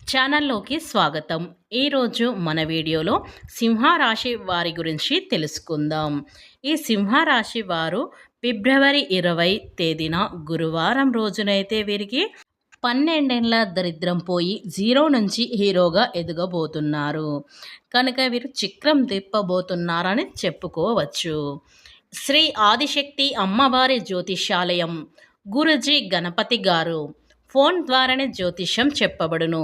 ఛానల్లోకి స్వాగతం. ఈరోజు మన వీడియోలో సింహరాశి వారి గురించి తెలుసుకుందాం. ఈ సింహరాశి వారు ఫిబ్రవరి ఇరవై తేదీన గురువారం రోజునైతే వీరికి పన్నెండేళ్ళ దరిద్రం పోయి జీరో నుంచి హీరోగా ఎదగబోతున్నారు. కనుక వీరు చిక్రం తిప్పబోతున్నారని చెప్పుకోవచ్చు. శ్రీ ఆదిశక్తి అమ్మవారి జ్యోతిషాలయం గురుజీ గణపతి గారు ఫోన్ ద్వారానే జ్యోతిష్యం చెప్పబడును.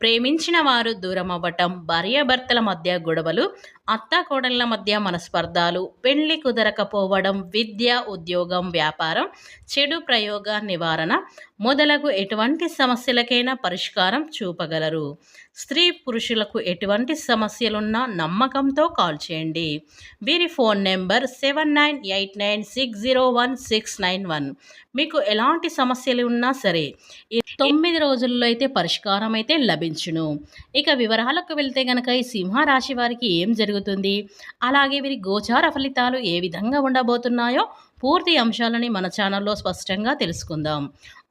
ప్రేమించిన వారు దూరం అవ్వటం భార్యాభర్తల మధ్య గొడవలు అత్తాకోడళ్ళ మధ్య మనస్పర్ధాలు పెళ్ళి కుదరకపోవడం విద్య ఉద్యోగం వ్యాపారం చెడు ప్రయోగ నివారణ మొదలగు ఎటువంటి సమస్యలకైనా పరిష్కారం చూపగలరు. స్త్రీ పురుషులకు ఎటువంటి సమస్యలున్నా నమ్మకంతో కాల్ చేయండి. వీరి phone number seven nine eight nine six zero one six nine one. మీకు ఎలాంటి సమస్యలు ఉన్నా సరే తొమ్మిది రోజుల్లో అయితే పరిష్కారం అయితే లభించును ఇక వివరాలకు వెళ్తే గనక ఈ సింహరాశి వారికి ఏం జరుగుతుంది? అలాగే వీరి గోచార ఫలితాలు ఏ విధంగా ఉండబోతున్నాయో పూర్తి అంశాలని మన ఛానల్లో స్పష్టంగా తెలుసుకుందాం.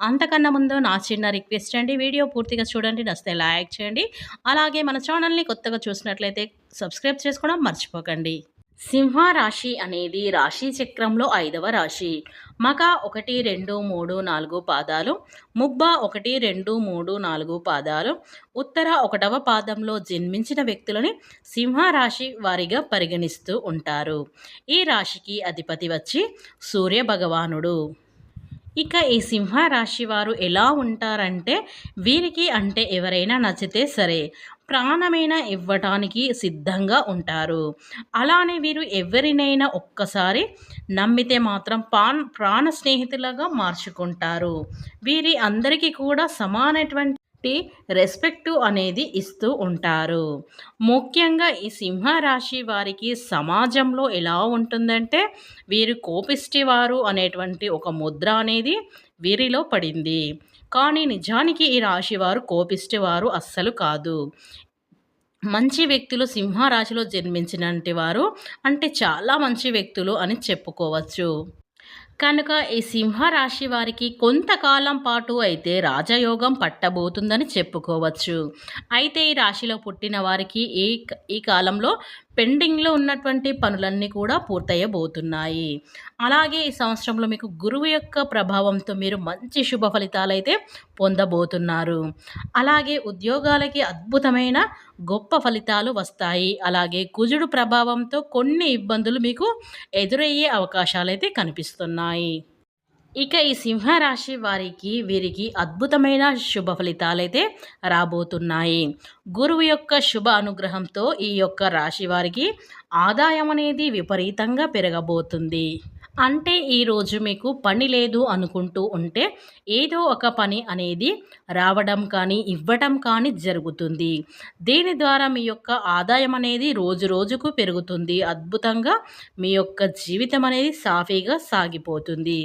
అంతకన్నా ముందు నా చిన్న రిక్వెస్ట్ అండి వీడియో పూర్తిగా చూడండి నచ్చితే లైక్ చేయండి. అలాగే మన ఛానల్ని కొత్తగా చూసినట్లయితే సబ్స్క్రైబ్ చేసుకోవడం మర్చిపోకండి. సింహ రాశి అనేది రాశి చక్రంలో ఐదవ రాశి. మక ఒకటి రెండు మూడు నాలుగు పాదాలు ముబ్బ ఒకటి రెండు మూడు నాలుగు పాదాలు ఉత్తర ఒకటవ పాదంలో జన్మించిన వ్యక్తులని సింహ రాశి వారిగా పరిగణిస్తూ ఉంటారు. ఈ రాశికి అధిపతి వచ్చి సూర్య భగవానుడు. ఇక ఈ సింహ రాశి వారు ఎలా ఉంటారంటే వీరికి అంటే ఎవరైనా నచ్చితే సరే ప్రాణమైన ఇవ్వటానికి సిద్ధంగా ఉంటారు. అలానే వీరు ఎవరినైనా ఒక్కసారి నమ్మితే మాత్రం పాన్ ప్రాణ స్నేహితులుగా మార్చుకుంటారు. వీరి అందరికీ కూడా సమానటువంటి రెస్పెక్టు అనేది ఇస్తూ ఉంటారు. ముఖ్యంగా ఈ సింహరాశి వారికి సమాజంలో ఎలా ఉంటుందంటే వీరు కోపిష్టి వారు అనేటువంటి ఒక ముద్ర అనేది వీరిలో పడింది. కానీ నిజానికి ఈ రాశి వారు కోపిష్టి వారు అస్సలు కాదు. మంచి వ్యక్తులు సింహరాశిలో జన్మించినటువంటి వారు అంటే చాలా మంచి వ్యక్తులు అని చెప్పుకోవచ్చు. కనుక ఈ సింహరాశి వారికి కొంతకాలం పాటు అయితే రాజయోగం పట్టబోతుందని చెప్పుకోవచ్చు. అయితే ఈ రాశిలో పుట్టిన వారికి ఈ ఈ కాలంలో పెండింగ్లో ఉన్నటువంటి పనులన్నీ కూడా పూర్తయ్యబోతున్నాయి. అలాగే ఈ సంవత్సరంలో మీకు గురువు యొక్క ప్రభావంతో మీరు మంచి శుభ ఫలితాలు అయితే పొందబోతున్నారు. అలాగే ఉద్యోగాలకి అద్భుతమైన గొప్ప ఫలితాలు వస్తాయి. అలాగే కుజుడు ప్రభావంతో కొన్ని ఇబ్బందులు మీకు ఎదురయ్యే అవకాశాలు అయితే కనిపిస్తున్నాయి. ఇక ఈ సింహరాశి వారికి వీరికి అద్భుతమైన శుభ ఫలితాలైతే రాబోతున్నాయి. గురువు యొక్క శుభ అనుగ్రహంతో ఈ యొక్క రాశి వారికి ఆదాయం అనేది విపరీతంగా పెరగబోతుంది. అంటే ఈరోజు మీకు పని లేదు అనుకుంటూ ఉంటే ఏదో ఒక పని అనేది రావడం కానీ ఇవ్వడం కానీ జరుగుతుంది. దీని ద్వారా మీ యొక్క ఆదాయం అనేది రోజు రోజుకు పెరుగుతుంది. అద్భుతంగా మీ యొక్క జీవితం అనేది సాఫీగా సాగిపోతుంది.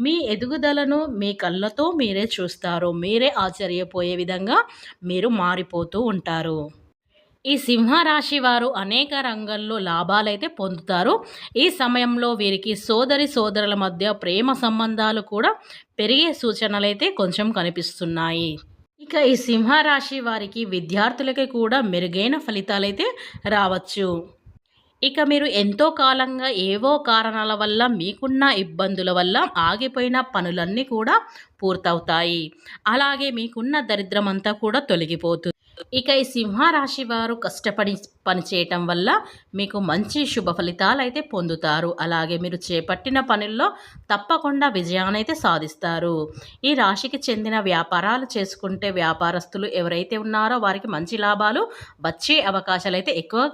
మీ ఎదుగుదలను మీ కళ్ళతో మీరే చూస్తారు. మీరే ఆశ్చర్యపోయే విధంగా మీరు మారిపోతూ ఉంటారు. ఈ సింహరాశి వారు అనేక రంగాల్లో లాభాలైతే పొందుతారు. ఈ సమయంలో వీరికి సోదరి సోదరుల మధ్య ప్రేమ సంబంధాలు కూడా పెరిగే సూచనలైతే కొంచెం కనిపిస్తున్నాయి. ఇక ఈ సింహరాశి వారికి విద్యార్థులకి కూడా మెరుగైన ఫలితాలైతే రావచ్చు. ఇక మీరు ఎంతో కాలంగా ఏవో కారణాల వల్ల మీకున్న ఇబ్బందుల వల్ల ఆగిపోయిన పనులన్నీ కూడా పూర్తవుతాయి. అలాగే మీకున్న దరిద్రమంతా కూడా తొలగిపోతుంది. ఇక ఈ సింహరాశి వారు కష్టపడి పనిచేయటం వల్ల మీకు మంచి శుభ ఫలితాలు అయితే పొందుతారు. అలాగే మీరు చేపట్టిన పనుల్లో తప్పకుండా విజయాన్ని అయితే సాధిస్తారు. ఈ రాశికి చెందిన వ్యాపారాలు చేసుకుంటే వ్యాపారస్తులు ఎవరైతే ఉన్నారో వారికి మంచి లాభాలు వచ్చే అవకాశాలు అయితే ఎక్కువ